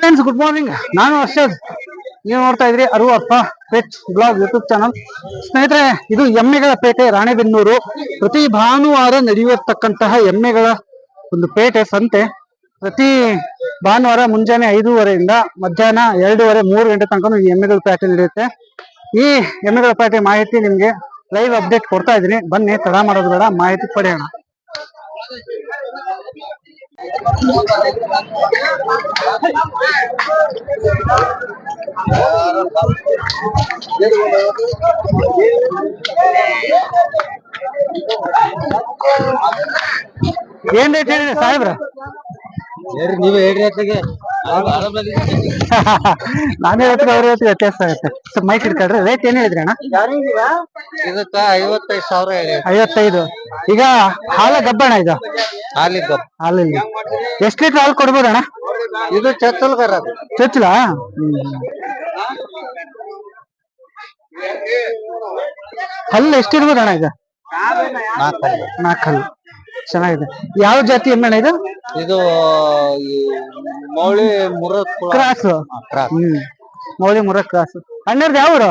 Friends good morning ನಾನು ಹರ್ಷದ್ ನೀವು ನೋಡ್ತಾ ಇದ್ರಿ ಅರು ಅಪ್ಪ ಪೆಟ್ ಬ್ಲಾಗ್ ಯೂಟ್ಯೂಬ್ ಚಾನಲ್ ಸ್ನೇಹಿತರೆ, ಇದು ಎಮ್ಮೆಗಳ ಪೇಟೆ, ರಾಣೆಬೆನ್ನೂರು. ಪ್ರತಿ ಭಾನುವಾರ ನಡೆಯತಕ್ಕಂತಹ ಎಮ್ಮೆಗಳ ಒಂದು ಪೇಟೆ ಸಂತೆ. ಪ್ರತಿ ಭಾನುವಾರ ಮುಂಜಾನೆ ಐದೂವರೆಯಿಂದ ಮಧ್ಯಾಹ್ನ ಎರಡೂವರೆ, ಮೂರು ಗಂಟೆ ತನಕ ಈ ಎಮ್ಮೆಗಳ ಪೇಟೆ ನಡೆಯುತ್ತೆ. ಈ ಎಮ್ಮೆಗಳ ಪೇಟೆ ಮಾಹಿತಿ ನಿಮ್ಗೆ ಲೈವ್ ಅಪ್ಡೇಟ್ ಕೊಡ್ತಾ ಇದ್ದೀನಿ. ಬನ್ನಿ, ತಡ ಮಾಡೋದು ಬೇಡ, ಮಾಹಿತಿ ಪಡೆಯೋಣ. ಏನ್ ರೇಟ್ ಹೇಳಿರಿ ಸಾಹೇಬ್ರ? ನೀವೇ ಹೇಳ್ರಿ ಅತ್ಲಾಗೆ ನಾನೇ ಹೇಳ್ತೀನಿ ಅವ್ರ ಹೇಳ್ತೀನಿ ವ್ಯತ್ಯಾಸ ಆಗುತ್ತೆ ಸ್ವಲ್ಪ ಮೈಕ್ ಇಟ್ಕೊಳ್ರಿ ರೇಟ್ ಏನ್ ಹೇಳಿದ್ರಿ ಅಣ್ಣ? ಇದಕ್ಕ ಐವತ್ತೈದು ಸಾವಿರ ಹೇಳಿ ಐವತ್ತೈದು. ಈಗ ಹಾಲ ಗಬ್ಬಣ ಇದು? ಹಾಲಿಲ್ಲ. ಎಷ್ಟು ಎಷ್ಟ್ ಲೀಟರ್ ಹಾಲು ಕೊಡ್ಬೋದಣ್ಣ ಇದು ಚಚ್ಚಲ್? ಅದು ಹಲ್ಲು ಹಲ್ಲು ಎಷ್ಟಿರ್ಬೋದಣ್ಣ ಈಗ ನಾಲ್ಕಲ್ಲಿ. ನಾಲ್ಕು ಹಲ್ಲು ಚೆನ್ನಾಗಿದೆ. ಯಾವ ಜಾತಿ ಎಮ್ಮೆ ಇದು? ಇದು ಈ ಮೌಳಿ ಮುರತ್ ಕುಳ. ಕ್ರಾಸ್. ಕ್ರಾಸ್. ಹ್ಮ್. ಮೌಳಿ ಮುರ ಕ್ರಾಸ್. ಅಣ್ಣರ್ದು ಯಾವ್ರು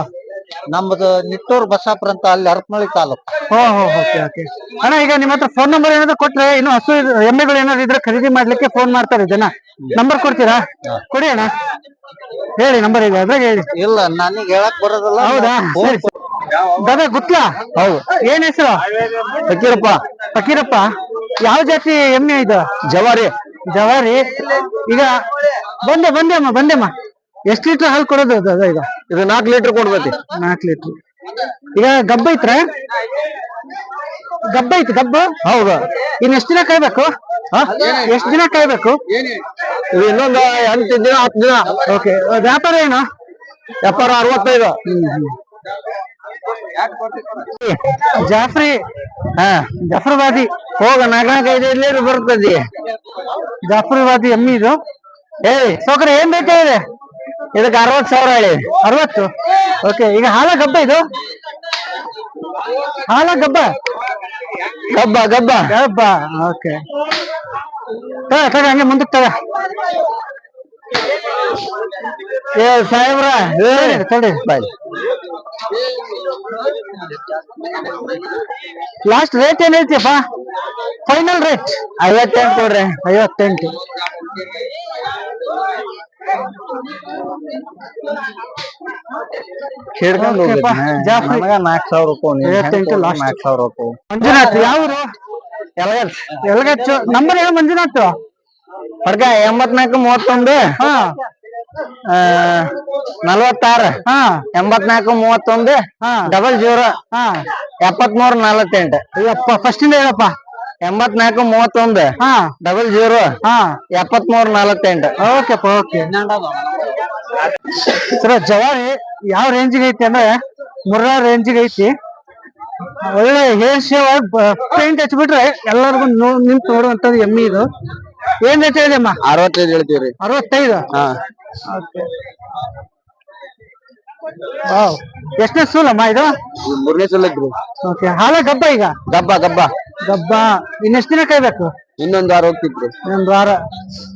ನಮ್ದು ನಿಟ್ಟೂರ್ ಬಸಾಪುರ ಅಂತ ಅಲ್ಲಿ ಹರಪನಹಳ್ಳಿ ತಾಲೂಕು. ಹೋ ಹೋ ಓಕೆ ಓಕೆ. ಅಣ್ಣ ಈಗ ನಿಮ್ಮ ಹತ್ರ ಫೋನ್ ನಂಬರ್ ಏನಾದ್ರು ಕೊಟ್ರೆ ಇನ್ನು ಹಸು ಇದ್- ಎಮ್ಮೆಗಳು ಏನಾದ್ರು ಇದ್ರೆ ಖರೀದಿ ಮಾಡ್ಲಿಕ್ಕೆ ಫೋನ್ ಮಾಡ್ತಾರೆ ಜನ. ನಂಬರ್ ಕೊಡ್ತೀರಾ? ಕೊಡಿ ಅಣ್ಣ. ಹೇಳಿ ನಂಬರ್ ಇದೆ ಅದ್ರಾಗ ಹೇಳಿ. ಇಲ್ಲ ನನಗೆ ಹೇಳಕ್ ಬರೋದಿಲ್ಲ ಹೌದಾ? ಸರಿ ಸರಿ. ದಾದಾ ಗುತ್ಲಾ? ಹೌದು. ಏನ್ ಹೆಸರು? ಫಕೀರಪ್ಪ. ಫಕೀರಪ್ಪ? ಯಾವ ಜಾತಿ ಎಮ್ಮೆ ಇದು? ಜವಾರಿ. ಜವಾರಿ? ಈಗ ಬಂದೆ ಬಂದೆ ಅಮ್ಮ ಬಂದೆ ಅಮ್ಮ. ಎಷ್ಟ್ ಲೀಟರ್ ಹಾಲು ಕೊಡೋದು ದಾದಾ ಅದು ಈಗ ಇದು ನಾಲ್ಕು ಲೀಟರ್ ಕೊಡ್ಬೇಕು ನಾಲ್ಕು ಲೀಟರ್. ಈಗ ಗಬ್ಬ ಐತ್ರ? ಗಬ್ಬ ಐತಿ ಗಬ್ಬ? ಹೌದು. ಇನ್ ಎಷ್ಟ್ ದಿನ ಕಾಯ್ಬೇಕು? ಎಷ್ಟ್ ದಿನ ಕಾಯ್ಬೇಕು? ಇದು ಇನ್ನೊಂದು ಎಂಟು ದಿನ ಹತ್ತು ದಿನ. ಓಕೆ. ವ್ಯಾಪಾರ ಏನು? ವ್ಯಾಪಾರ ಅರವತ್ತೈದು. ಜಾಫ್ರಿ, ಹಾ, ಜಾಫರ್ವಾದಿ. ಹೋಗ ನಾಲ್ಕೈದು ಐದು ಬರ್ತದೆ ಜಾಫರ್ಬಾದಿ ಎಮ್ಮಿ ಇದು. ಏ ಸೋಕರ ಏನ್ ಬೇಕಾಗಿದೆ ಇದೆ ಇದಕ್ಕೆ ಅರವತ್ತು ಸಾವಿರ ಹೇಳಿ. ಅರವತ್ತು? ಓಕೆ ಈಗ ಹಾಲ ಗಬ್ಬ ಇದು? ಹಾಲ ಗಬ್ಬ? ಗಬ್ಬ ಗಬ್ಬ. ಗಬ್ಬ ಓಕೆ ತಗ, ಹಂಗೆ ಮುಂದಕ್ಕೆ ತಗ. ಏ ಸಾಹೇಬ್ರ ತಡಿ, ಬಾಯ್. ಲಾಸ್ಟ್ ರೇಟ್ ಏನೈತಿಪ್ಪ ಫೈನಲ್ ರೇಟ್ ಐವತ್ತೆಂಟು ಕೊಡ್ರಿ ಐವತ್ತೆಂಟು. ಹಿಡ್ಕೊಂಡು ನಾಲ್ಕು ಸಾವಿರ ರೂಪಾಯಿ ಐವತ್ತೆಂಟು. ನಾಲ್ಕು ಸಾವಿರ ರೂಪಾಯಿ. ಮಂಜುನಾಥ್ ಯಾವರು? ಎಲ್ಗಚ್ಚು ನಂಬರ್ ಏನು ಮಂಜುನಾಥ್. ಹೊರ್ಗ ಎಂಬತ್ನಾಲ್ಕು ಮೂವತ್ತೊಂದು. ಹಾ. ನಲವತ್ತಾರು. ಹಾ. ಎಂಬತ್ನಾಲ್ಕು ಮೂವತ್ತೊಂದು. ಹಾ. Double zero. ಹಾ. ಎಪ್ಪತ್ಮೂರು ನಲವತ್ತೆಂಟು. ಅಯ್ಯಪ್ಪ ಫಸ್ಟ್ ಇಂದ ಹೇಳಪ್ಪ. ಎಂಬತ್ನಾಲ್ಕು ಮೂವತ್ತೊಂದು. ಹಾ. Double zero. ಹಾ. ಎಪ್ಪತ್ಮೂರು ನಲವತ್ತೆಂಟು. ಓಕೆಪ್ಪ ಓಕೆ. ಸರ ಜವಾರಿ ಯಾವ ರೇಂಜಿಗೆ ಐತಿ ಅಂದ್ರೆ ಮುರ್ರಾ ರೇಂಜಿಗೆ ಐತಿ. ಒಳ್ಳೆ ಹೇರ್ ಶೇವ್ ಪೇಂಟ್ ಹಚ್ಬಿಟ್ರೆ ಎಲ್ಲರಿಗೂ ನಿಂತು ನೋಡುವಂತದ್ದು ಎಮ್ಮಿ ಇದು. ಏನ್ ರೇಟ್ ಇದೆ ಅಮ್ಮ ಅರವತ್ತೈದು ಹೇಳ್ತೀವ್ರಿ. ಅರವತ್ತೈದು? ಹಾ. ವಾವ್. ಎಷ್ಟನೇ ಸೂಲಮ್ಮ ಇದು? ಮೂರನೇ ಸಲ ಇದ್ರಿ ಓಕೆ. ಹಾಲ ಗಬ್ಬ ಈಗ? ಗಬ್ಬ ಗಬ್ಬ. ಗಬ್ಬ. ಇನ್ನೆಷ್ಟು ದಿನ ಕಾಯ್ಬೇಕು? ಇನ್ನೊಂದು ವಾರ ಹೋಗ್ತಿದ್ರಿ. ಒಂದ್ ವಾರ.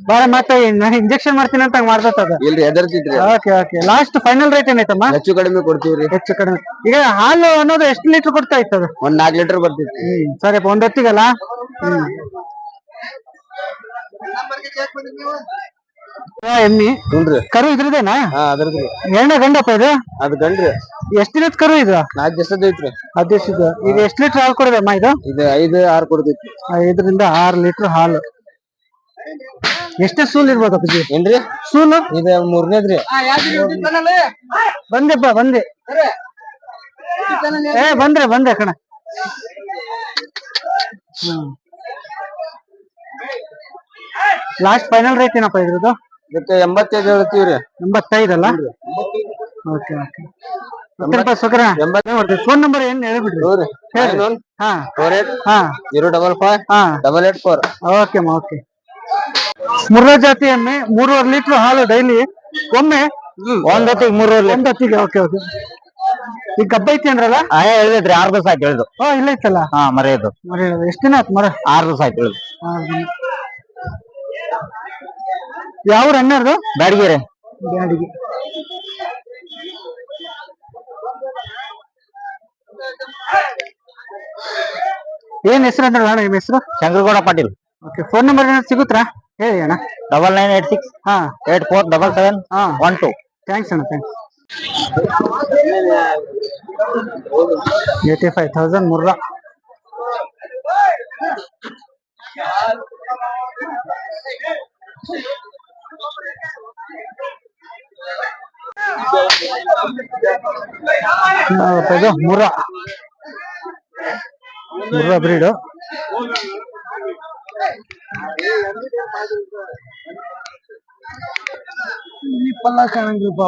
ಬಾರ ಮತ್ತೆ ಇಂಜೆಕ್ಷನ್ ಮಾಡ್ತೀನಿ ಅಂತ ಮಾಡ್ತದ ಇಲ್ರಿ ಎದರ್ತಿದ್ರಿ okay okay. Last final rate ಏನೈತಮ್ಮ? ಹೆಚ್ಚು ಕಡಿಮೆ ಕೊಡ್ತೀವ್ರಿ. ಹೆಚ್ಚು ಕಡಿಮೆ. ಈಗ ಹಾಲು ಅನ್ನೋದು ಎಷ್ಟು ಲೀಟರ್ ಕೊಡ್ತಾ ಇತ್ತದು ಒಂದ್ ನಾಲ್ಕು ಲೀಟರ್ ಬರ್ತಿತ್ತು. ಸರಿ ಒಂದ್ ಹೊತ್ತಿಗಲ್ಲ? ಹ್ಮ್. ಎಮ್ಮಿ ಹುನ್ರಿ. ಕರು ಇದ್ರದೇನಾ? ಹಾ ಅದ್ರದ್ರಿ ಎಣ್ಣ ಗಂಡಪ್ಪ ಇದು? ಅದ್ ಗಂಡ್ರಿ. ಎಷ್ಟ್ ದಿನದ ಕರು ಇದು? ನಾಲ್ಕು ದಿವಸದ ಐತ್ರಿ. ಅದೇಶಿದು ಈಗ ಎಷ್ಟ್ ಲೀಟರ್ ಹಾಲು ಕೊಡದಮ್ಮ ಇದು? ಇದು ಐದು ಆರು ಕೊಡ್ತೈತಿ ಐದರಿಂದ ಆರು ಲೀಟರ್ ಹಾಲು. ಎಷ್ಟೇ ಸೂಲ್ ಇರ್ಬೋದು ಅಪ್ಪಾಜಿ? ಏನ್ರಿ? ಸೂಲು? ಇದು ಮೂರನೇದ್ರಿ ಬಂದೆಪ್ಪ ಬಂದೆ ಏ ಬಂದ್ರೆ ಬಂದೆ ಕಣ. ಲಾಸ್ಟ್ ಫೈನಲ್ ರೇಟ್ ಏನಪ್ಪ ಇದ್ರದ್ದು? ಇದಕ್ಕೆ ಎಂಬತ್ತೈದು ಹೇಳ್ತೀವ್ರಿ. ಎಂಬತ್ತೈದಲ್ಲ ಓಕೆ ಫೋನ್ ನಂಬರ್ ಏನ್ ಹೇಳ್ಬಿಡ್ರಿ? ಹಾ. ಫೋರ್ ಏಟ್ ಹಾ. ಜೀರೋ ಡಬಲ್ ಫೈವ್ ಹಾ. Double eight four okay okay Murrah ಜಾತಿ ಎಮ್ಮೆ ಮೂರುವರೆ ಲೀಟರ್ ಹಾಲು ಡೈಲಿ. ಒಮ್ಮೆ? ಒಂದ್ ಹೊತ್ತಿಗೆ ಮೂರೂವರೆ ಒಂದ್ ಹೊತ್ತಿಗೆ ಓಕೆ ಓಕೆ ಈಗ ಕಬ್ಬ ಐತಿ ಅಂದ್ರಲ್ಲ? ಆಯಾ ಹೇಳಿದ್ರಿ ಆರ್ ದಿವಸ ಆಯ್ತು ಹೇಳಿದು ಓ ಇಲ್ಲ ಐತಲ್ಲ? ಹಾ ಮರೆಯೋದು ಮರೆಯೋದು ಮರಿ ಎಷ್ಟು ದಿನ ಆಯ್ತು ಮರ? ಆರ್ ದಿವಸ ಆಯ್ತು ಹೇಳುದು ಆರು ದಿನ. ಯಾವ ರನ್ನರ್ದು ಬ್ಯಾಡಗಿರಿ. ಬ್ಯಾಡಿಗೆ. ಏನ್ ಹೆಸರು ಅಂದ್ರೆ ಅಣ್ಣ ನಿಮ್ಮ ಹೆಸರು? Shankaragouda Patil. Okay phone number ಏನಾದ್ರು ಸಿಗುತ್ತಾ? ಹೇಳಿ ಅಣ್ಣ. ಡಬಲ್ ನೈನ್ ಏಟ್ ಸಿಕ್ಸ್ ಹಾ. ಏಟ್ ಫೋರ್ ಡಬಲ್ ಸೆವೆನ್ ಹಾ. ಒನ್ ಟು ಥ್ಯಾಂಕ್ಸ್ ಅಣ್ಣ thanks eighty five thousand Murrah ನಾಲ್ಕು ಇದು ಮುರ್ರಾ ಮುರ್ರಾ ಬ್ರೀಡು ಪಲ್ಲ ಕಾಣಂಗಿಲ್ಲ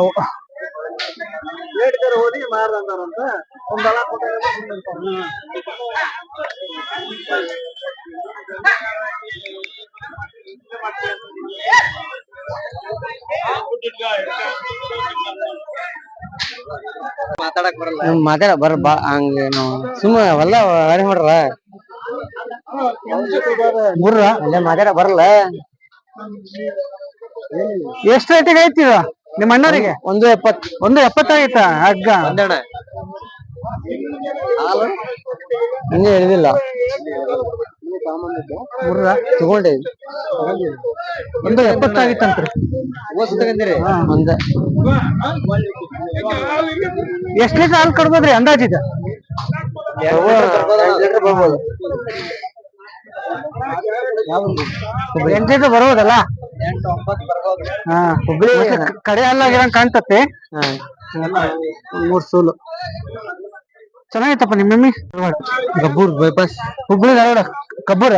ಅವು ಓದಿ ಮಾರಂತಾರಂತ ಒಂದಲ ಮಾತಾಡಕ್ ಬರಲ್ಲ. ಮಾತಾಡ ಬರ ಬಾ ಹಂಗೇನು ಸುಮ್ಮ ಅವೆಲ್ಲ ಅರೆ ಮಾಡ್ರ? ಅಲ್ಲೇ ಮಾತಾಡ ಬರಲ್ಲ. ಎಷ್ಟು ರೇಟಿಗೆ ಐತಿ ಇದು ನಿಮ್ಮ ಅಣ್ಣರಿಗೆ? ಒಂದು ಎಪ್ಪತ್ ಒಂದು ಎಪ್ಪತ್ತಾಗಿತ್ತ ಹಗ್ಗ? ಒಂದಣ ಹೇಳಿದಿಲ್ಲ. ಮುರ್ರ ತಗೊಂಡೆ. ಒಂದು ಎಪ್ಪತ್ತಾಗಿತ್ತಂತ್ರಿ ಒಂದ. ಎಷ್ಟ್ ಲೀಟರ್ ಹಾಲು ಕಡ್ಬೋದ್ರಿ? ಅಂದಾಜಿದ ಎಂಟು ಲೀಟರ್ ಬರ್ಬೋದಲ್ಲ? ಹಾ ಹುಬ್ಳಿ ಕಡೆ ಅಲ್ಲಾಗಿರಂಗ್ ಕಾಣ್ತತ್ತೆ. ಮೂರ್ ಸೂಲು. ಚೆನ್ನಾಗೈತಪ್ಪ ನಿಮ್ಮ mummy? Gabbur bypass Hubli Dharwad. Kabbur?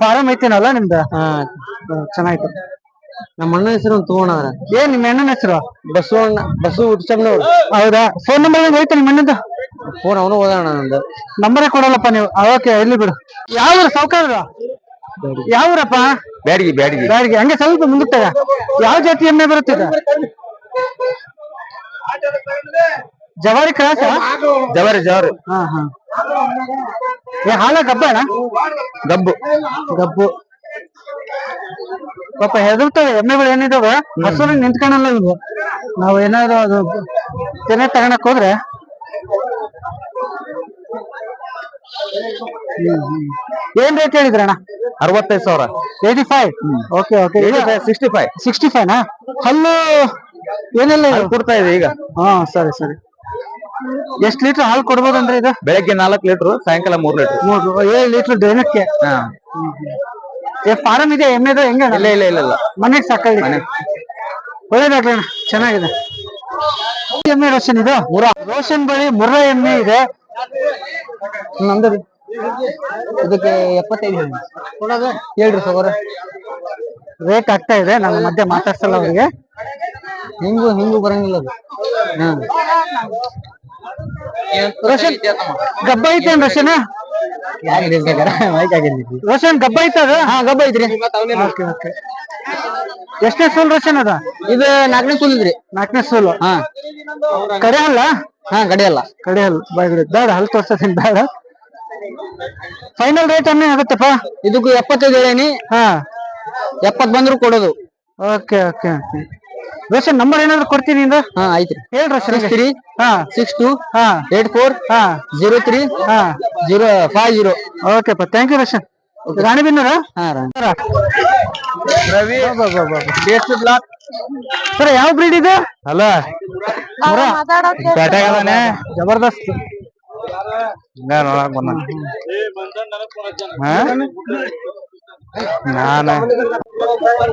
Farm ಐತೇನಲ್ಲ ನಿಮ್ದ? ಚೆನ್ನಾಯ್ತು ನಮ್ಮ ಅಣ್ಣ ಹೆಸರು ತಗೋಣ ಏನ್ ನಿಮ್ಮ ಅಣ್ಣನ ಹೆಸರು? ಬಸವಣ್ಣ ಬಸವ ಉತ್ಸವ್ನವ್ರು ಹೌದಾ? ಫೋನ್ ನಂಬರ್ ಐತೆ ನಿಮ್ಮ ಅಣ್ಣದ. ಫೋನ್ ಅವನು ಓದೋಣ ನಂದು. ನಂಬರೇ ಕೊಡಲ್ಲಪ್ಪ ನೀವು. ಓಕೆ ಇಲ್ಲಿ ಬಿಡು. ಯಾವ ಸಾವುಕಾರ ಯಾವೂರಪ್ಪ? ಬ್ಯಾಡಗಿ ಬ್ಯಾಡಗಿ. ಬ್ಯಾಡಗಿ. ಹಂಗೆ ಸ್ವಲ್ಪ ಮುಂದಕ್ಕೆ ಯಾವ ಜಾತಿ ಎಮ್ಮೆ ಬರುತ್ತೆ ಇದು? ಜವಾರಿ ಕ್ರಾಸ್? ಜವಾರಿ ಜವಾರಿ. ಹಾ ಹಾ. ಏ ಹಾಲ ಗಬ್ಬಣ ಗಬ್ಬು. ಗಬ್ಬು. ಪಾಪ ಹೆದರ್ತವೆ ಎಮ್ಮೆಗಳು ಏನಿದಾವ ಹಸುರು ನಿಂತ್ಕೊಳಲ್ಲ ಇವು ನಾವು ಏನಾದ್ರು ಅದು ತೆನೆ ತಗೊಳಕ್ ಹೋದ್ರೆ. ಏನ್ ರೇಟ್ ಹೇಳಿದ್ರಣ್ಣ? ಅರವತ್ತೈದು ಸಾವಿರ. Eighty five okay okay sixty five sixty five ನಾ? ಹಲ್ಲು ಏನೆಲ್ಲ ಇದು? ಕೊಡ್ತಾ ಇದೆ ಈಗ. ಹಾ ಸರಿ ಸರಿ. ಎಷ್ಟ್ ಲೀಟರ್ ಹಾಲು ಕೊಡ್ಬೋದಂದ್ರೆ ಇದು ಬೆಳಗ್ಗೆ ನಾಲ್ಕು ಲೀಟರ್ ಸಾಯಂಕಾಲ ಮೂರ್ ಲೀಟರ್ ಮೂರು ಏಳು ಲೀಟರ್ ದಿನಕ್ಕೆ ಹಾ. ಏ ಫಾರಂ ಇದೆ ಎಮ್ಮೆದು ಹೆಂಗ ಇಲ್ಲ ಇಲ್ಲ ಇಲ್ಲ ಇಲ್ಲ. ಮನೆಗೆ ಸಾಕಳ್ಳಿ ಒಳ್ಳೇದಾಗ್ಲಿ ಅಣ್ಣ ಚೆನ್ನಾಗಿದೆ. ಎಮ್ಮೆ ರೋಷನ್ ಇದು? ಮುರ. ರೋಷನ್ ಬಳಿ ಮುರ್ರ ಎಮ್ಮೆ ಇದೆ. ನಮ್ದು. ಇದಕ್ಕೆ ಎಪ್ಪತ್ತೈದು ಹೇಳ್ರಿ ಸಗೋರ ರೇಟ್ ಆಗ್ತಾ ಇದೆ ನಾನು ಮಧ್ಯೆ ಮಾತಾಡ್ಸಲ್ಲ ಅವ್ರಿಗೆ. ಹಿಂಗು ಹಿಂಗು ಬರಂಗಿಲ್ಲ ಅದು. ಹ್ಮ್ ರೋಷನ್ ಗಬ್ಬ ಐತೇನ್ ರೋಷನ್? ರೋಷನ್ ಗಬ್ಬ ಐತ ಅದು? ಹಾ ಗಬ್ಬ ಐತ್ರಿ. Okay okay. ಎಷ್ಟನೇ ಸೋಲ್ ರೋಷನ್ ಅದ? ಇದು ನಾಲ್ಕನೇ ಸೋಲ್ ಇದ್ರಿ ನಾಲ್ಕನೇ ಸೋಲ್? ಹಾ. ಕಡೆ ಅಲ್ಲ ಹಾ ಕಡೆ ಅಲ್ಲ ಕಡೆ ಅಲ್ಲ ಬಾಯ್ ಬೇಡ. ಹಲ್ ತೋರ್ಸೋದಿನ್ ಬೇಡ. ಫೈನಲ್ ರೇಟ್ ಅನ್ನೇ ಆಗುತ್ತಪ್ಪ? ಇದಕ್ಕೂ ಎಪ್ಪತ್ತೈದು ಹೇಳೇನಿ. ಹಾ. ಎಪ್ಪತ್ ಬಂದ್ರು ಕೊಡೋದು. Okay okay okay Roshan number ಏನಾದ್ರು ಕೊಡ್ತೀನಿ ಇಂದ? ಹಾ ಐತ್ರಿ ಹೇಳಿ ರೋಷನ್ ತ್ರೀ ಹಾ. ಸಿಕ್ಸ್ ಟು ಹಾ. ಏಟ್ ಫೋರ್ ಹಾ. ಜೀರೋ ತ್ರೀ ಹಾ. ಜೀರೋ ಫೈವ್ ಜೀರೋ ಓಕೆಪ್ಪ ಥ್ಯಾಂಕ್ ಯು ರೋಷನ್ ರಾಣಿಬೆನ್ನೂರ ಹಾ ರವಿ. ಬ್ಲಾಕ್ ಸರ್ ಯಾವ ಬ್ರೀಡ್ ಇದು? ಅಲ್ಲ. ಜಬರ್ದಸ್ತ್. ನೋಡಕ್ ಬಂದ. ನಾನು?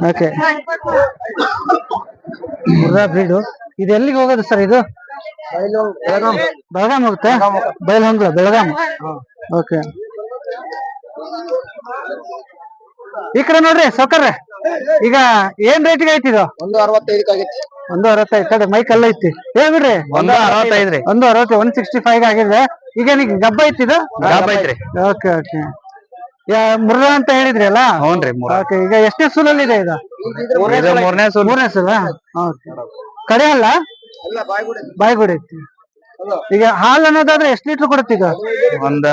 ಓಕೆ. ಮುರ್ರಾ ಬ್ರೀಡು ಇದು ಎಲ್ಲಿಗೆ ಹೋಗೋದು ಸರ್ ಇದು? ಬೆಳಗಾಂ. ಹೋಗುತ್ತೆ? ಬೈಲಹೊಂಗಲ ಬೆಳಗಾಂ. ಓಕೆ. ಈ ಕಡೆ ನೋಡ್ರಿ ಸೌಕರ್ಯ. ಈಗ ಏನ್ ರೇಟಿಗೆ ಐತಿ ಇದು? ಒಂದು ಅರವತ್ತೈದಕ್ಕೆ ಆಗೈತಿ ಒಂದು ಅರವತ್ತೈದು ಕಡೆ ಮೈಕ್ ಎಲ್ಲ ಐತಿ ಹೇಳ್ಬಿಡ್ರಿ ಒಂದು ಅರವತ್ತೈದ್ರಿ. ಒಂದು ಅರವತ್ತು ಒನ್ ಸಿಕ್ಸ್ಟಿ ಫೈವ್ ಆಗಿದೆ. ಈಗ ನಿಗ್ ಗಬ್ಬ ಐತಿದ ಗಬ್ಬ ಐತ್ರಿ. Okay okay. ಮುರ್ರ ಅಂತ ಹೇಳಿದ್ರಿ ಅಲ್ಲ? ಹ್ಞೂನ್ರಿ ಮೂರ ಓಕೆ ಈಗ ಎಷ್ಟೇ ಸೂಲಲ್ಲಿ ಇದೆ ಇದು? ಇದು ಮೂರನೇ ಸೂಲ್. ಮೂರನೇ ಸೂಲ? ಓಕೆ. ಕಡೆ ಅಲ್ಲ? ಬಾಯ್ಗುಡಿ ಐತಿ. ಈಗ ಹಾಲು ಅನ್ನೋದಾದ್ರೆ ಎಷ್ಟು ಲೀಟರ್ ಕೊಡುತ್ತೆ ಈಗ? ಒಂದ್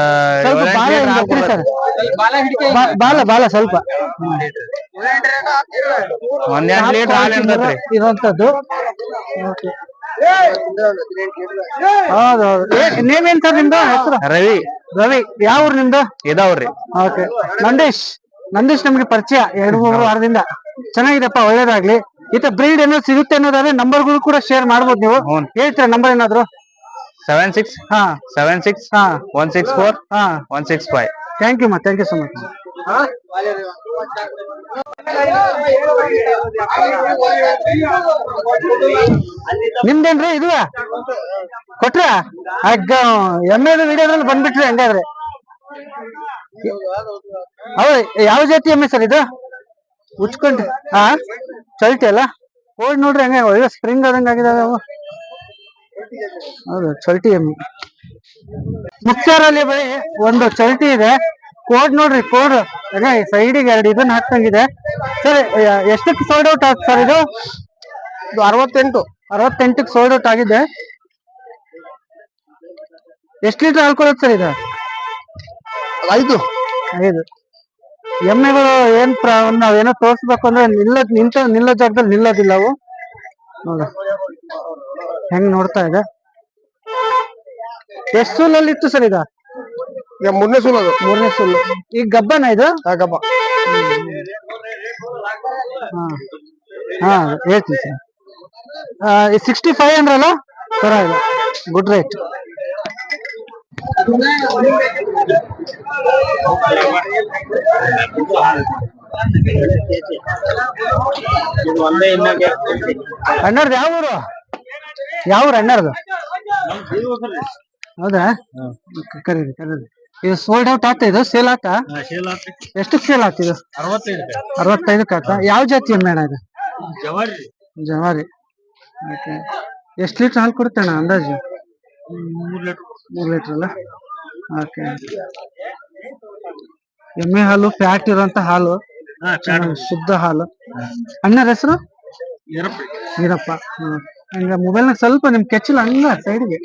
ಸ್ವಲ್ಪ ಬಾಲ ಸರ್. ಬಾಲ ಬಾಲ ಸ್ವಲ್ಪ. ಒಂದೆರಡು ಲೀಟರ್ ಹಾಲ್ ಇರ್ತೈತ್ರಿ. ಇರುವಂತದ್ದು ಹೌದೌದು. ನೇಮ್ ಏನ್ ಸರ್ ನಿಮ್ದು? ಹೆಸರು? ರವಿ. ರವಿ. ಯಾವ ಊರು ನಿಮ್ದು? ಇದಾವ್ರಿ. ಓಕೆ. ನಂದೀಶ್. ನಂದೀಶ್ ನಮ್ಗೆ ಪರಿಚಯ ಎರಡು ಮೂರು ವಾರದಿಂದ. ಚೆನ್ನಾಗಿದೆಪ್ಪ ಒಳ್ಳೇದಾಗ್ಲಿ. ಈತ ಬ್ರೀಡ್ ಏನೋ ಸಿಗುತ್ತೆ ಅನ್ನೋದಾದ್ರೆ ನಂಬರ್ಗಳು ಕೂಡ ಶೇರ್ ಮಾಡ್ಬೋದು ನೀವು. ಹೇಳ್ತೀರಾ ನಂಬರ್ ಏನಾದ್ರು? ಸೆವೆನ್ ಸಿಕ್ಸ್ ಹಾ. ಸೆವೆನ್ ಸಿಕ್ಸ್ ಹಾ. ಒನ್ ಸಿಕ್ಸ್ ಫೋರ್ ಹಾ. One six five thank you ಮಾ ಥ್ಯಾಂಕ್ ಯು ಸೊ ಮಚ್ ನಿಮ್ದೇನ್ರಿ ಇದು? ಕೊಟ್ರ? ಅಗ್ಗ ಎಮ್ಮೆ ವಿಡಿಯೋದ್ರಲ್ಲಿ ಬಂದ್ಬಿಟ್ರಿ ಹಂಗಾದ್ರೆ. ಹೌದು ಯಾವ ಜಾತಿ ಎಮ್ಮೆ ಸರ್ ಇದು? ಉಚ್ಕೊಂಡ್ರಿ. ಹಾ ಚಲ್ತಿ ಅಲ್ಲ? ಹೋಗಿ ನೋಡ್ರಿ ಹಂಗ ಒಳ್ಳೆ ಸ್ಪ್ರಿಂಗ್ ಆದಂಗ ಆಗಿದಾವೆ ಅವು. ಹೌದು ಚಲ್ತಿ ಎಮ್ಮೆ ಮುಕ್ತಾರಲ್ಲಿ ಬರೀ ಒಂದು ಚಲ್ತಿ ಇದೆ. ಕೋಡ್ ನೋಡ್ರಿ ಕೋಡ್ ಸೈಡಿಗೆ ಎರಡು ಇದನ್ನ ಹಾಕ್ತಂಗಿದೆ ಸರ್ ಎಷ್ಟಕ್ಕೆ ಸೋಲ್ಡ್ ಔಟ್ ಆಗ್ತ ಸರ್ ಇದು? ಅರವತ್ತೆಂಟು. ಅರವತ್ತೆಂಟಕ್ಕೆ ಸೋಲ್ಡ್ ಔಟ್ ಆಗಿದೆ. ಎಷ್ಟು ಲೀಟರ್ ಹಾಕೊಳ್ಳೋದು ಸರ್ ಇದು? ಐದು. ಐದು. ಎಮ್ಮೆಗಳು ಏನ್ ನಾವು ನಾವೇನೋ ತೋರಿಸ್ಬೇಕು ಅಂದ್ರೆ ನಿಲ್ಲ ನಿಂತ ನಿಲ್ಲೋ ಜಾಗದಲ್ಲಿ ನಿಲ್ಲೋದಿಲ್ಲ ಅವು. ನೋಡು. ಹೆಂಗ್ ನೋಡ್ತಾ ಇದೆ? ಎಷ್ಟು ಸೂಲಲ್ಲಿ ಇತ್ತು ಸರ್ ಈಗ ಈಗ ಮೂರನೇ ಸೂಲ್ ಅದು. ಮೂರನೇ ಸೂಲ್. ಈಗ ಗಬ್ಬನ ಇದು? ಗಬ್ಬ. ಹಾ. ಹಾ ಹೇಳ್ತೀನಿ ಸರ್. ಸಿಕ್ಸ್ಟಿ ಫೈವ್ ಅಂದ್ರಲ್ಲ ಪರವಾಗಿಲ್ಲ. ಗುಡ್ ರೇಟ್ ಅಣ್ಣರ್ದು ಯಾವ ಊರು ಯಾವ ಅಣ್ಣರ್ದು? ಹೌದಾ? ಕರೀರಿ ಕರೀರಿ. ಇದು ಸೋಲ್ಡ್ ಔಟ್ ಆಗ್ತಾ ಇದು? ಸೇಲ್ ಆತ ಎಷ್ಟು ಸೇಲ್ ಆಗ್ತಿದು ಅರವತ್ತೈದಕ್ಕೆ ಆತ ಯಾವ ಜಾತಿ ಎಮ್ಮೆ ಅಣ್ಣ ಇದು? ಜವಾರಿ. ಓಕೆ. ಎಷ್ಟು ಲೀಟರ್ ಹಾಲು ಕೊಡುತ್ತೆ ಅಣ್ಣ ಅಂದಾಜು? ಮೂರು ಲೀಟರ್ ಅಲ್ಲ? ಓಕೆ. ಎಮ್ಮೆ ಹಾಲು ಫ್ಯಾಟ್ ಇರುವಂತ ಹಾಲು ಶುದ್ಧ ಹಾಲು. ಅಣ್ಣರ ಹೆಸರು? ಈರಪ್ಪ ಹ್ಮ್ ಹಂಗ ಮೊಬೈಲ್ನಾಗ ಸ್ವಲ್ಪ ನಿಮ್ ಕೆಚ್ಚಲು ಹಂಗ ಸೈಡ್ಗೆ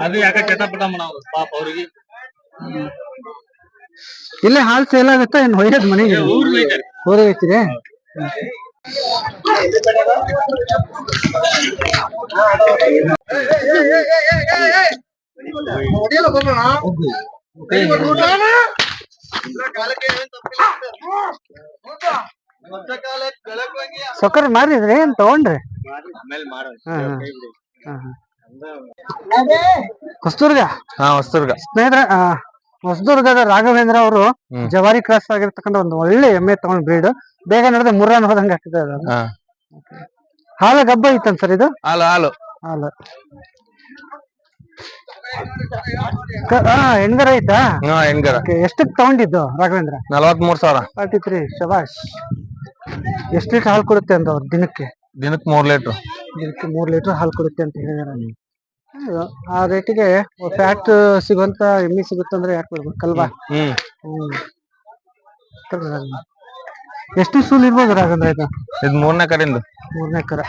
ಅದು ಯಾಕೆ ಚಟಪಟ ಮಾಡವ್ರು ಪಾಪ ಅವ್ರಿಗೆ ಇಲ್ಲೇ ಹಾಲು ಸೇಲ್ ಆಗುತ್ತಾ ಏನ್ ಒಯ್ಯೋದ್ ಮನೆಗೆ ಊರಿಗೆ ಐತಿರಿ ಸೊಕ್ಕರ್ ಮಾರಿದ್ರಿ ಏನ್ ತಗೊಂಡ್ರಿ. ಹೊಸದುರ್ಗ ಹಾ. ಹೊಸದುರ್ಗ ಸ್ನೇಹಿತರ ಹೊಸದುರ್ಗದ ರಾಘವೇಂದ್ರ ಅವರು ಜವಾರಿ ಕ್ರಾಸ್ ಆಗಿರ್ತಕ್ಕಂಥ ಒಂದು ಒಳ್ಳೆ ಎಮ್ಮೆ ತಗೊಂಡ್ ಬ್ರೀಡ್ ಬೇಗ ನಡೆದ ಮುರ್ರಾನ್ ಹೋದಂಗ ಆಗ್ತದೆ ಅದು. ಹಾ. ಹಾಲ ಗಬ್ಬ ಐತನ್ ಸರ್ ಇದು? ಹಾಲು ಹಾಲು. ಹಾಲು. ಹೆಣ್ಗರ ಐತಾ? ಹಾ ಹೆಣ್ಗರ. ಎಷ್ಟಕ್ ತಗೊಂಡಿದ್ದು ರಾಘವೇಂದ್ರ? ನಲವತ್ತ್ ಮೂರ್ ಸಾವಿರ. ಫಾರ್ಟಿ ತ್ರೀ ಶಬಾಷ್ ಎಷ್ಟು ಲೀಟರ್ ಹಾಲು ಕೊಡುತ್ತೆ ಅಂತ ಅವ್ರು ದಿನಕ್ಕೆ? ದಿನಕ್ಕೆ ಮೂರ್ ಲೀಟರ್. ದಿನಕ್ಕೆ ಮೂರ್ ಲೀಟರ್ ಹಾಲು ಕೊಡುತ್ತೆ ಅಂತ ಹೇಳಿದಾರ ನೀವು ಆ ರೇಟಿಗೆ ಫ್ಯಾಟ್ ಸಿಗುವಂತ ಎಮ್ಮೆ ಸಿಗುತ್ತಂದ್ರೆ ಯಾಕೆ ಬಿಡ್ಬೇಕಲ್ವಾ ಹ್ಮ್ ಹ್ಮ್. ಎಷ್ಟು ಸೂಲ್ ಇರ್ಬೋದು ರಾಘವೇಂದ್ರ ಇದು? ಇದ್ ಮೂರನೇ ಕಡೆಯಿಂದ ಮೂರನೇ ಕರ.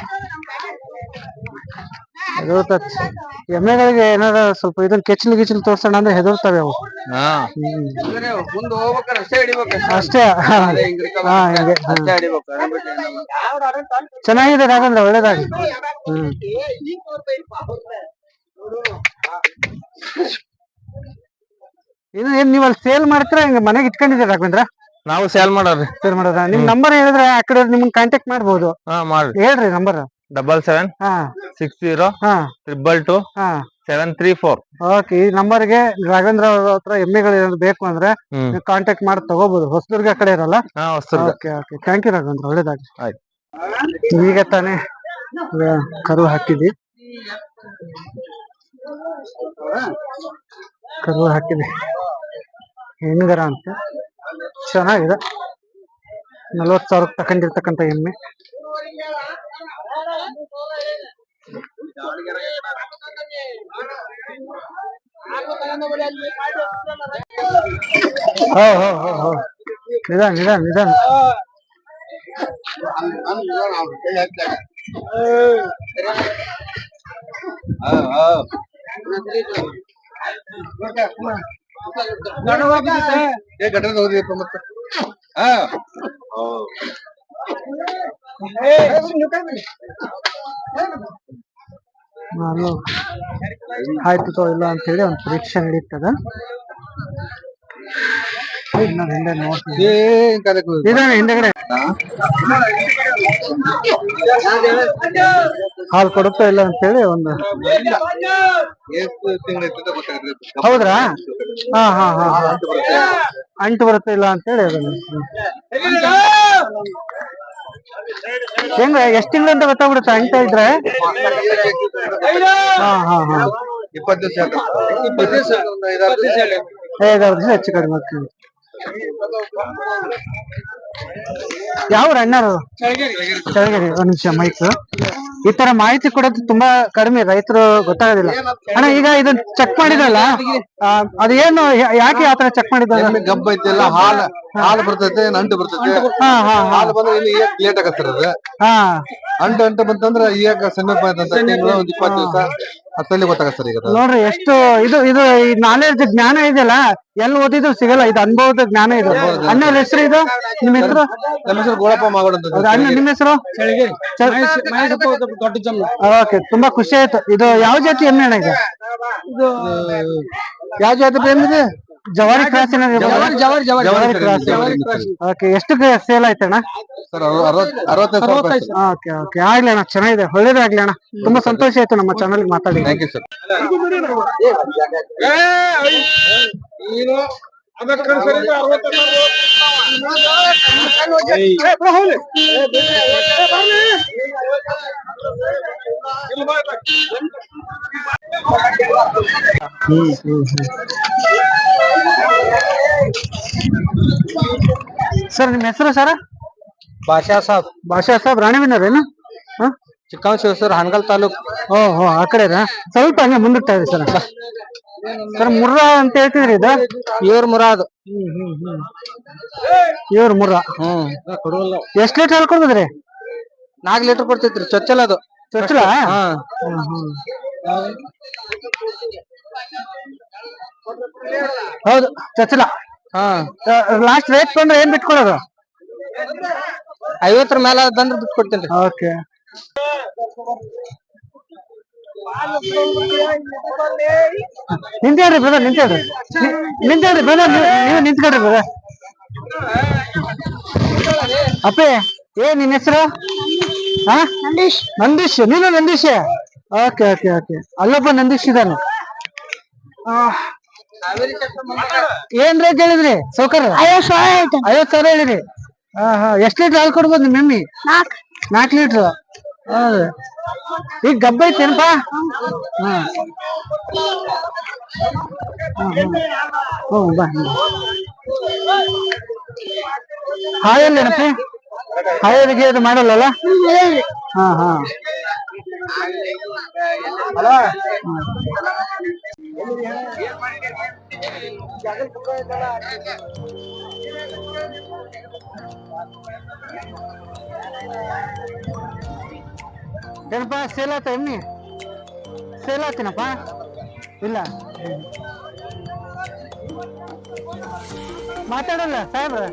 ಎಮ್ಮೆಗಳಿಗೆ ಏನಾರ ಸ್ವಲ್ಪ ಇದನ್ನ ಕೆಚ್ಚಲ್ ಗಿಚಲ್ ತೋರ್ಸೋಣ ಅಂದ್ರೆ ಹೆದರ್ತವೆ ಅವು. ಹಾ. ಮುಂದೆ ಹೋಗ್ಬೇಕಾರೆ ಅಷ್ಟೇ ಹಿಡಿಬೇಕು. ಅಷ್ಟೇ. ಹಾ ಹಿಂಗೆ. ಚೆನ್ನಾಗಿದೆ ರಾಘವೇಂದ್ರ ಒಳ್ಳೇದಾಗಿ ಹ್ಮ್. ಇದು ಏನ್ ನೀವು ಅಲ್ಲಿ ಸೇಲ್ ಮಾಡ್ತೀರಾ? ಹಿಂಗ ಮನೆಗೆ ಇಟ್ಕೊಂಡಿದ್ದೀರಾ ರಾಘವೇಂದ್ರ? ನಾವು ಸೇಲ್ ಮಾಡೋದ್ರಿ ಸೇಲ್ ಮಾಡೋದ? ನಿಮ್ ನಂಬರ್ ಹೇಳಿದ್ರೆ ಆ ಕಡೆ ನಿಮ್ಗೆ ಕಾಂಟ್ಯಾಕ್ಟ್ ಮಾಡ್ಬೋದು. ಹಾ ಮಾಡ್ರಿ. ಹೇಳ್ರಿ ನಂಬರ್ ಡಬಲ್ ಸೆವೆನ್ ಹಾ. ಸಿಕ್ಸ್ ಜೀರೋ ಹಾ. ಟ್ರಿಬಲ್ ಟು ಹಾ. ಸೆವೆನ್ ತ್ರೀ ಫೋರ್ ಓಕೆ ಈ ನಂಬರ್ಗೆ ರಾಘವೇಂದ್ರ ಅವ್ರ ಹತ್ರ ಎಮ್ಮೆಗಳು ಏನಾದ್ರು ಬೇಕು ಅಂದ್ರೆ ಕಾಂಟ್ಯಾಕ್ಟ್ ಮಾಡಿ ತಗೋಬಹುದು ಹೊಸದುರ್ಗ ಕಡೆ ಇರಲ್ಲ? Okay okay thank you Raghavendra ಒಳ್ಳೇದಾಗಿ ಆಯ್ತು. ಈಗ ತಾನೇ ಕರು ಹಾಕಿದ್ವಿ. ಕರು ಹಾಕಿದ್ವಿ. ಹೆಣ್ಗರ ಅಂತ. ಚೆನ್ನಾಗಿದೆ. ನಲ್ವತ್ತು ಸಾವಿರ ತಕೊಂಡಿರ್ತಕ್ಕಂಥ ಎಮ್ಮೆ ಹೋ ಹೋ ಹೋ ಹೋ ನಿಧಾನ ನಿಧಾನ ನಿಧಾನ ಏ ಗಡ್ಡದ ಹೋದಿಯಪ್ಪ ಮತ್ತೆ ಹಾ ನಾನು ಆಯ್ತು ತೋ ಇಲ್ಲ ಅಂತ ಹೇಳಿ ಒಂದು ಪರೀಕ್ಷೆ ನಡೀತದ ಹಿಂದೆಗಡೆ ಹಾಲು ಕೊಡುತ್ತಾ ಇಲ್ಲ ಅಂತ ಹೇಳಿ ಒಂದು ಹೌದ್ರಾ ಹಾ ಹಾ ಹಾ ಹಾ. ಅಂಟು ಬರುತ್ತೆ ಇಲ್ಲ ಅಂತ ಹೇಳಿ ಅದನ್ನ ಹೆಂಗ ಎಷ್ಟ್ ತಿಂಗಳು ಅಂತ ಗೊತ್ತಾಗ್ಬಿಡುತ್ತೆ? ಅಂತ ಇದ್ರೆ? ಹಾ ಹಾ ಇಪ್ಪತ್ತು ಐದಾರು ದಿವಸ ಹೆಚ್ಚು ಕಡಿಮೆ ಆಗ್ತದೆ. ಯಾವ ರಣ್ಣರು ಚಳಗಿರಿ ಒಂದ್ ನಿಮಿಷ ಮೈಕ್ ಈ ತರ ಮಾಹಿತಿ ಕೊಡೋದು ತುಂಬಾ ಕಡಿಮೆ ರೈತರು ಗೊತ್ತಾಗೋದಿಲ್ಲ. ಅಣ್ಣ ಈಗ ಇದನ್ನ ಚೆಕ್ ಮಾಡಿದ್ರಲ್ಲ? ಅದೇನು ಯಾಕೆ ಆತರ ಚೆಕ್ ಮಾಡಿದ್ರಲ್ಲ ಗಬ್ಬ ಐತಿಲ್ಲ ಹಾಲು ಹಾಲು ಬರ್ತೈತೆ ಅಂಟು ಬರ್ತೈತೆ. ಹಾಲು ಬಂದ್ರೆ ಇಲ್ಲಿ ಲೇಟ್ ಆಗತ್ತೆ ಅದು. ಹಾ. ಅಂಟು ಅಂಟು ಬಂತಂದ್ರ ಈಗ ತಿಂಗಳು ಒಂದ್ ಇಪ್ಪತ್ತು ದಿವಸ. ಅಷ್ಟಲ್ಲಿ ಗೊತ್ತಾಗತ್ತೆ ಸರ್ ಈಗ ಅದು. ನೋಡ್ರಿ ಎಷ್ಟು ಇದು ಇದು ನಾಲೆಜ್ ನಾಲೆಡ್ಜ್ ಜ್ಞಾನ ಇದೆಯಲ್ಲ ಎಲ್ಲಿ ಓದಿದ್ರು ಸಿಗಲ್ಲ ಇದು ಅನುಭವದ ಜ್ಞಾನ ಇದು. ಅಣ್ಣ ಹೆಸರು ಇದು? ನಿಮ್ಮ ಹೆಸರು? ನಮ್ಮ ಹೆಸರು ಗೋಳಪ್ಪ ಮಾಗೋಡ್ ಅಂತ? ಅಣ್ಣ ನಿಮ್ಮ ಹೆಸರು? ದೊಡ್ಡ ಜಮ್ಮ ಓಕೆ ತುಂಬಾ ಖುಷಿ ಆಯ್ತು. ಇದು ಯಾವ ಜಾತಿ ಎಮ್ಮೆ ಅಣ್ಣ ಇದು? ಇದು ಯಾವ ಜಾತಿ ಎಮ್ಮಿದೆ ಜವಾರಿ ಕ್ರಾಸ್ ಜವಾರಿ ಜವಾರಿ ಜವಾರಿ ಜವಾರಿ ಕ್ರಾಸ್ ಓಕೆ ಎಷ್ಟು ಸೇಲ್ ಆಯ್ತಣ್ಣ ಸರ್ ಅರವತ್ ಅರವತ್ತೈದು ಓಕೆ ಓಕೆ ಆಗ್ಲಿ ಅಣ್ಣ ಚೆನ್ನಾಗಿದೆ. ಒಳ್ಳೇದಾಗ್ಲಿ ಅಣ್ಣ. ತುಂಬಾ ಸಂತೋಷ ಆಯ್ತು ನಮ್ಮ ಚಾನಲ್ ಮಾತಾಡಿ. ಥ್ಯಾಂಕ್ ಯು ಸರ್ ಸರ್ ನಿಮ್ಮ ಹೆಸರು ಸರ್? ಭಾಷಾ ಸಾಬ್. ಭಾಷಾ ಸಾಬ್ ರಾಣಿವಿನರ್ ಏನು? ಚಿಕ್ಕವನ್ ಸರ್ ಹಾನಗಲ್ ತಾಲೂಕ್. ಓ ಹೋ ಆ ಕಡೆ ಸ್ವಲ್ಪ ಹಂಗೆ ಮುಂದಿಡ್ತಾ ಇದೆ ಸರ್. ಸರ್ ಮುರ್ರಾ ಅಂತ ಹೇಳ್ತಿದ್ರಿ ಇದು? ಇವ್ರ ಮುರಾ ಹ್ಮ್ ಹ್ಮ್ ಹ್ಮ್. ಇವ್ರ ಮುರ್ರಾ? ಹ್ಮ್. ಎಷ್ಟು ಲೀಟರ್ ಹಾಲು ಕೊಡ್ತದ್ರಿ ನಾಲ್ಕ್ ಲೀಟರ್ ಕೊಡ್ತೈತ್ರಿ ಚೊಚ್ಚಲ ಅದು. ಚೊಚ್ಚಲ? ಹಾ. ಹ್ಮ್ ಹ್ಮ್. ಹೌದು ಚಚ್ಚಲ. ಹಾ. ಲಾಸ್ಟ್ ರೇಟ್ ಬಂದ್ರೆ ಏನ್ ಬಿಟ್ಕೊಡೋದು ಐವತ್ತರ ಮೇಲೆ ಬಂದ್ರೆ ಬಿಟ್ಟು ಕೊಡ್ತೇನೆ ಓಕೆ ನಿಂತೇಳ್ರಿ ಬ್ರದರ್ ನಿಂತೇಳ್ರಿ ನಿಂತೇಳ್ರಿ ಬ್ರದರ್ ನೀವು ನಿಂತ್ಕೊಳ್ರಿ ಬ್ರದರ್ ಅಪ್ಪೆ ಏ ನಿನ್ನ ಹೆಸರು? ಹಾ? ನಂದೀಶ್. ನಂದೀಶ್ ನೀನು ನಂದೀಶ್? ಓಕೆ ಓಕೆ ಓಕೆ ಅಲ್ಲೊಬ್ಬ ನಂದೀಶ್ ಇದ್ದಾನೆ. ಆ, ಏನ್ ರೇಟ್ ಹೇಳಿದ್ರಿ? ಸೌಕರ್ಯ ಐವತ್ ಸಾವಿರ ಐವತ್ ಸಾವಿರ ಹೇಳಿರಿ ಹಾ ಹಾ ಎಷ್ಟ್ ಲೀಟರ್ ಹಾಲು ಕೊಡ್ಬೋದು ನಿಮ್ಮ? ಮಮ್ಮಿ ನಾಲ್ಕು ಲೀಟರ್ ಹೌದು. ಈಗ ಗಬ್ಬ ಐತೇನಪ್ಪ? ಹಾ. ಹ್ಞೂ ಬಾ ಹಾಯಲ್ಲೇನಪ್ಪ ಹಾಯರಿಗೆ ಇದು ಮಾಡಲ್ಲಲ್ಲ? ಹಾ ಹಾ. ಏನಪ್ಪ ಸೇಲ್ ಆತ ಎಮ್ಮಿ ಸೇಲ್ ಆತೀನಪ್ಪ ಇಲ್ಲ ಮಾತಾಡಲ್ಲ ಸಾಹೇಬ್ರ